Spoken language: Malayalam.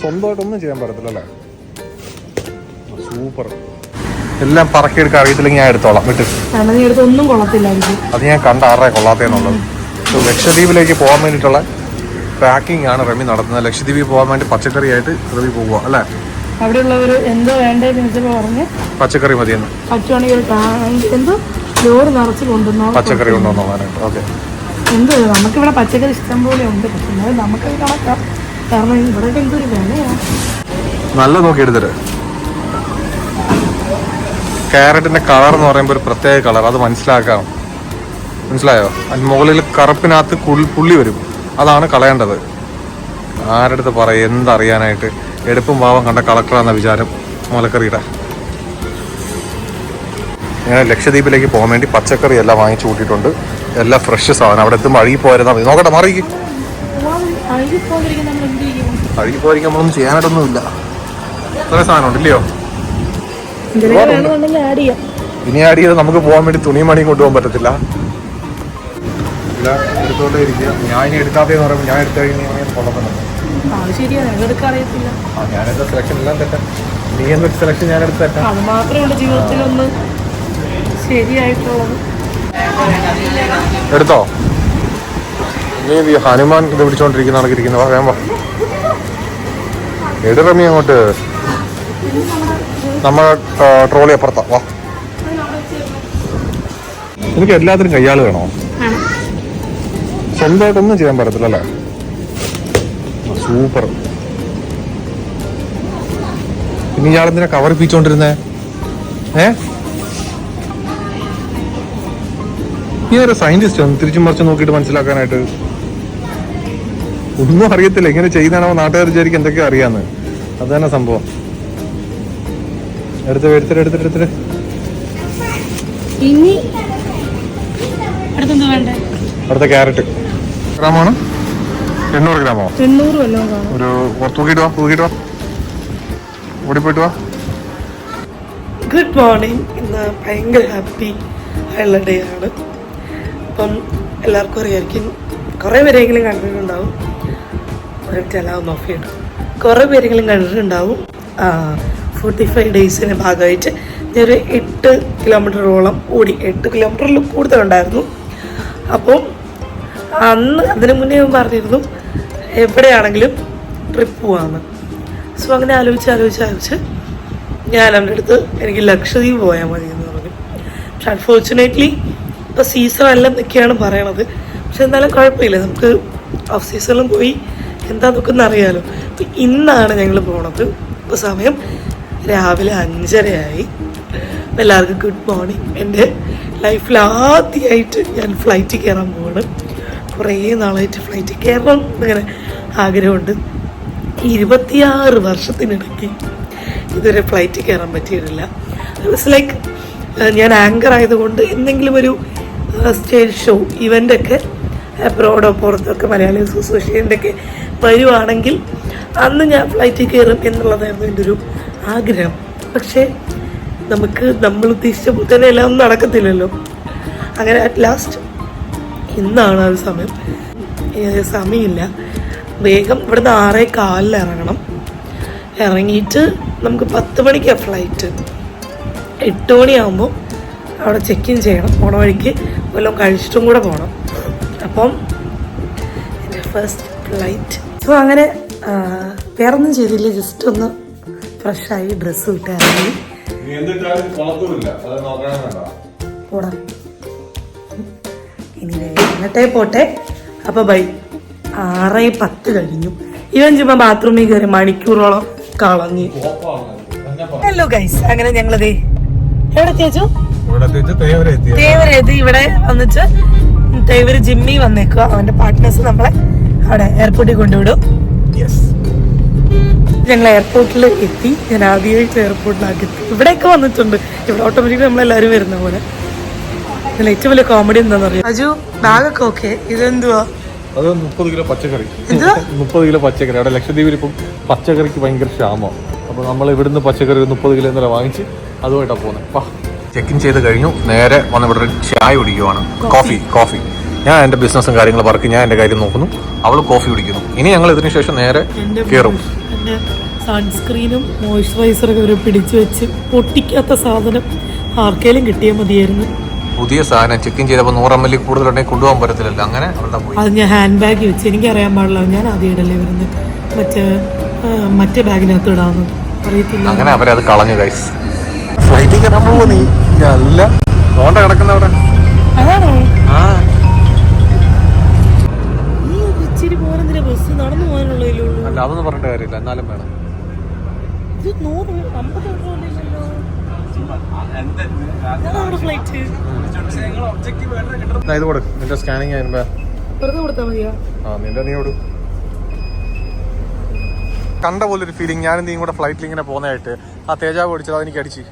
സ്വന്തമായിട്ടൊന്നും ചെയ്യാൻ പറ്റത്തില്ല അല്ലേ? സൂപ്പർ എല്ലാം പറക്കിയെടുക്കാൻ അറിയത്തില്ലെങ്കിൽ ഞാൻ എടുത്തോളാം. വിട്ട്. ഒന്നും കൊള്ളത്തില്ലായിരിക്കും. അത് ഞാൻ കണ്ട ആറേ കൊള്ളാത്തേന്നുള്ളത് ലക്ഷദ്വീപിലേക്ക് പോകാൻ വേണ്ടിയിട്ടുള്ള പാക്കിംഗ് ആണ് റമി നടത്തുന്നത്. ലക്ഷദ്വീപിൽ പോകാൻ വേണ്ടി പച്ചക്കറി ആയിട്ട് റമി പോവുക അല്ലേ? അവിടെയുള്ളവർ എന്തോ വേണ്ടതെന്ന് വെച്ചപ്പോൾ പറഞ്ഞ് പച്ചക്കറി മതിയെന്ന്. പറ്റുവാണെങ്കിൽ എന്തോ? ലോറി നിറച്ച് കൊണ്ടുവന്നോ പച്ചക്കറി കൊണ്ടുവന്നോ ഓക്കെ. എന്ത്? നമുക്കിവിടെ പച്ചക്കറി ഇഷ്ടം പോലെ ഉണ്ട്. പക്ഷെ നമുക്ക് കണക്കാം നല്ല നോക്കി എടുത്തിട്ട് ക്യാരറ്റിന്റെ കളർ എന്ന് പറയുമ്പോൾ ഒരു പ്രത്യേക കളർ അത് മനസ്സിലാക്കാം. മനസ്സിലായോ? അതിന് മുകളിൽ കറുപ്പിനകത്ത് പുള്ളി വരും. അതാണ് കളയേണ്ടത്. ആരുടെ അടുത്ത് പറയും എന്തറിയാനായിട്ട്? എടുപ്പും ഭാവം കണ്ട കളക്ടറാന്ന വിചാരം മുലക്കറിയുടെ. ഞാൻ ലക്ഷദ്വീപിലേക്ക് പോകാൻ വേണ്ടി പച്ചക്കറി എല്ലാം വാങ്ങിച്ചു കൂട്ടിയിട്ടുണ്ട്. എല്ലാം ഫ്രഷ് സാധനം. അവിടെ എത്തുമ്പോൾ അഴുകി പോയിരുന്നാൽ മതി. നോക്കട്ടെ മാറിക്ക് അഴുകിപ്പോന്നിരിക്കുന്ന നമ്മൾ എന്ത് ചെയ്യും? അഴുകി പോയിരിക്കാൻ നമ്മളൊന്നും ചെയ്യാനായിട്ടൊന്നുമില്ല ഇത്ര സാധനം ഉണ്ട്. ഇല്ലയോ ഇനി ആഡ് ചെയ്ത് നമുക്ക് പോകാൻ വേണ്ടി തുണി മണിയും കൊണ്ടുപോകാൻ പറ്റത്തില്ല. എടുത്തോണ്ടേ ഇരിക്കുക. ഞാൻ ഇനി എടുക്കാത്തതെന്ന് പറയുമ്പോൾ ഞാൻ എടുത്തു കഴിഞ്ഞാൽ കൊള്ളത്തുണ്ട് ഞാനെന്താ സെലക്ഷൻ എല്ലാം തെറ്റാ. നീ സെലക്ഷൻ ഞാൻ എടുത്ത് തെറ്റാ. അത് മാത്രമേ ഒന്ന് ശരിയായിട്ടുള്ളത്. എടുത്തോ? നീ? ഹനുമാൻ ഇത് പിടിച്ചോണ്ടിരിക്കുന്ന കണക്കിരിക്കുന്ന വേഗം എടു റമി അങ്ങോട്ട്. നമ്മ ട്രോളി അപ്പുറത്താ. വാ. എനിക്ക് എല്ലാത്തിനും കയ്യാൾ വേണോ? സ്വന്തമായിട്ടൊന്നും ചെയ്യാൻ പറ്റത്തില്ല അല്ലേ സൂപ്പർ. പിന്നെ ഇയാൾ എന്തിനാ കവർ പിച്ചോണ്ടിരുന്നേ ഏ? ഈ ഒരു സയന്റിസ്റ്റ് തിരിച്ചും മറിച്ച് നോക്കിയിട്ട് മനസ്സിലാക്കാനായിട്ട് ഒന്നും അറിയത്തില്ല. ഇങ്ങനെ ചെയ്താണോ നാട്ടുകാർ വിചാരിക്കും എന്തൊക്കെയോ അറിയാന്ന്. അത് തന്നെ സംഭവം. എടുത്ത് എടുത്തിട്ട് എടുത്തിട്ട് എടുത്തിട്ട് ഇനി അടുത്ത ക്യാരറ്റ്. ഗ്രാമാണ്? എണ്ണൂറ് ഗ്രാമോ? ഒരു തൂക്കിട്ട് വാ തൂക്കിട്ട് വാ. ഓടിപ്പോയിട്ട് വാ. ഗുഡ് മോർണിംഗ് ഇന്ന് ഭയങ്കര ഹാപ്പി ആയുള്ള ഡേ ആണ്. അപ്പം എല്ലാവർക്കും അറിയായിരിക്കും കുറേ പേരെങ്കിലും കണ്ടിട്ടുണ്ടാവും. ചെലാവുന്ന ഓഫ് ചെയ്യണം കുറേ പേരെങ്കിലും കണ്ടിട്ടുണ്ടാവും. ഫോർട്ടി ഫൈവ് ഡേയ്സിന്റെ ഭാഗമായിട്ട് ഞാനൊരു എട്ട് കിലോമീറ്ററോളം ഓടി എട്ട് കിലോമീറ്ററിൽ കൂടുതലുണ്ടായിരുന്നു അപ്പോൾ അന്ന് അതിന് മുന്നേ ഞാൻ പറഞ്ഞിരുന്നു എവിടെയാണെങ്കിലും ട്രിപ്പ് പോവാമെന്ന് സോ അങ്ങനെ ആലോചിച്ച് ആലോചിച്ച് ആലോചിച്ച് ഞാൻ അവന്റെ അടുത്ത് എനിക്ക് ലക്ഷദ്വീപ് പോയാൽ മതി എന്ന് പറഞ്ഞു. പക്ഷെ അൺഫോർച്ചുനേറ്റ്ലി ഇപ്പോൾ സീസൺ അല്ല എന്നൊക്കെയാണ് പറയണത്. പക്ഷെ എന്തായാലും കുഴപ്പമില്ല. നമുക്ക് ഓഫ് സീസണിലും പോയി എന്താ നോക്കുന്ന അറിയാലോ? അപ്പം ഇന്നാണ് ഞങ്ങൾ പോണത്. ഇപ്പോൾ സമയം രാവിലെ അഞ്ചരയായി. എല്ലാവർക്കും ഗുഡ് മോർണിംഗ് എന്റെ ലൈഫിൽ ആദ്യമായിട്ട് ഞാൻ ഫ്ലൈറ്റിൽ കയറാൻ പോവാണ്. കുറേ നാളായിട്ട് ഫ്ലൈറ്റിൽ കയറണം എന്നിങ്ങനെ ആഗ്രഹമുണ്ട്. ഇരുപത്തിയാറ് വർഷത്തിനിടയ്ക്ക് ഇതുവരെ ഫ്ലൈറ്റിൽ കയറാൻ പറ്റിയിട്ടില്ല. ഇറ്റ്സ് ലൈക്ക് ഞാൻ ആങ്കർ ആയതുകൊണ്ട് എന്തെങ്കിലും ഒരു സ്റ്റേജ് ഷോ ഇവന്റൊക്കെ അബ്രോഡോ പുറത്തൊക്കെ മലയാളി അസോസിയേഷന്റെയൊക്കെ വരുവാണെങ്കിൽ അന്ന് ഞാൻ ഫ്ലൈറ്റിൽ കയറും എന്നുള്ളതായിരുന്നു എന്റെ ഒരു ആഗ്രഹം. പക്ഷേ നമുക്ക് നമ്മൾ ഉദ്ദേശിച്ച പോലെ തന്നെ എല്ലാം ഒന്നും നടക്കത്തില്ലല്ലോ. അങ്ങനെ അറ്റ് ലാസ്റ്റ് ഇന്നാണ് ആ സമയം. സമയമില്ല. വേഗം ഇവിടുന്ന് ആറേ കാലിൽ ഇറങ്ങണം. ഇറങ്ങിയിട്ട് നമുക്ക് പത്ത് മണിക്കാണ് ഫ്ലൈറ്റ് എട്ട് മണിയാകുമ്പോൾ അവിടെ ചെക്ക് ഇൻ ചെയ്യണം. പോണ വഴിക്ക് വല്ലതും കഴിച്ചിട്ടും കൂടെ പോകണം അപ്പം എന്റെ ഫസ്റ്റ് ഫ്ലൈറ്റ് സോ അങ്ങനെ വേറൊന്നും ചെയ്തില്ല. ജസ്റ്റ് ഒന്ന് ഫ്രഷായി ഡ്രസ്സ് ഇട്ട് ഇറങ്ങി പോടാം. ഇനി എന്നിട്ടേ പോട്ടെ. അപ്പൊ ബൈ. ആറ് പത്ത് കഴിഞ്ഞു. ഇവൻ ചുമ്മാ ബാത്റൂമിൽ കയറി മണിക്കൂറോളം കളഞ്ഞു. ഹലോ ഗൈസ് അങ്ങനെ ഞങ്ങളത് എവിടെ ചേച്ചു? ഇവിടെ വന്നിട്ട് തേവര് ജിമ്മി വന്നേക്കുക അവന്റെ പാർട്ട്നേഴ്സ് നമ്മളെ അവിടെ എയർപോർട്ടിൽ കൊണ്ടുവിടും. ഞങ്ങൾ എയർപോർട്ടിൽ എത്തി. ഞാൻ ആദ്യമായിട്ട് എയർപോർട്ടിലാക്കി ഇവിടെയൊക്കെ വന്നിട്ടുണ്ട്. ഇവിടെ ഓട്ടോമാറ്റിക്കലി നമ്മളെല്ലാവരും വരുന്ന പോലെ. ഇതിൽ ഏറ്റവും വലിയ കോമഡി എന്താണെന്ന് അറിയാം അജു ബാഗൊക്കെ ഓക്കെ ഇതെന്തുവാ? അത് മുപ്പത് കിലോ പച്ചക്കറി? മുപ്പത് കിലോ പച്ചക്കറി. അവിടെ ലക്ഷദ്വീപിൽ ഇപ്പം പച്ചക്കറിക്ക് ഭയങ്കര ക്ഷാമം. അപ്പോൾ നമ്മൾ ഇവിടുന്ന് പച്ചക്കറി ഒരു മുപ്പത് കിലോ എന്നല്ല വാങ്ങിച്ച് അതുമായിട്ടാണ് പോകുന്നത് ചെക്ക് ഇൻ ചെയ്ത് കഴിഞ്ഞു. നേരെ വന്ന് ഇവിടെ ഒരു ചായ കുടിക്കുവാണ്. കോഫി കോഫി ഞാൻ എന്റെ ബിസിനസ്സും കാര്യങ്ങളും വർക്ക് ഞാൻ എന്റെ കാര്യം നോക്കുന്നു. അവൾ കോഫി കുടിക്കുന്നു. ഇനി ഞങ്ങൾ ഇതിന് ശേഷം നേരെ കയറും സൺസ്ക്രീനും മോയ്സ്ചറൈസറൊക്കെ ഒക്കെ പിടിച്ചു വെച്ച് പൊട്ടിക്കാത്ത സാധനം ആർക്കേലും കിട്ടിയാൽ മതിയായിരുന്നു. പുതിയ സാധനം ചെക്കിൻ ചെയ്തപ്പോൾ നൂറ് എം എൽ കൂടുതലുണ്ടെങ്കിൽ കൊണ്ടുപോകാൻ പറ്റത്തില്ലല്ലോ. അങ്ങനെ പോയി. അത് ഞാൻ ഹാൻഡ് ബാഗ് വെച്ച്. എനിക്കറിയാൻ പാടില്ല. ഞാൻ ആദ്യം ഇടല്ലേ വരുന്നത്. മറ്റേ മറ്റേ ബാഗിനകത്ത് ഇടാമെന്ന് അറിയത്തില്ല. അങ്ങനെ അവരത് കളഞ്ഞു ഗൈസ് ഫ്ലൈറ്റിൽ കയറാൻ പോവോ നീ അല്ല തോണ്ട കിടക്കുന്ന അവിടെ. അല്ല അതൊന്നും പറഞ്ഞിട്ട് കാര്യമില്ല. എന്നാലും വേണം. ഇത് കൊടു നിന്റെ സ്കാനിങ് നിന്റെ നീ കൊടു. കണ്ട പോലൊരു ഫീലിംഗ് ഞാനും നീ കൂടെ ഫ്ലൈറ്റിൽ ഇങ്ങനെ പോകുന്നതായിട്ട് ആ തേജാവ് ഓടിച്ചത് അതെനിക്ക് അടിച്ച്.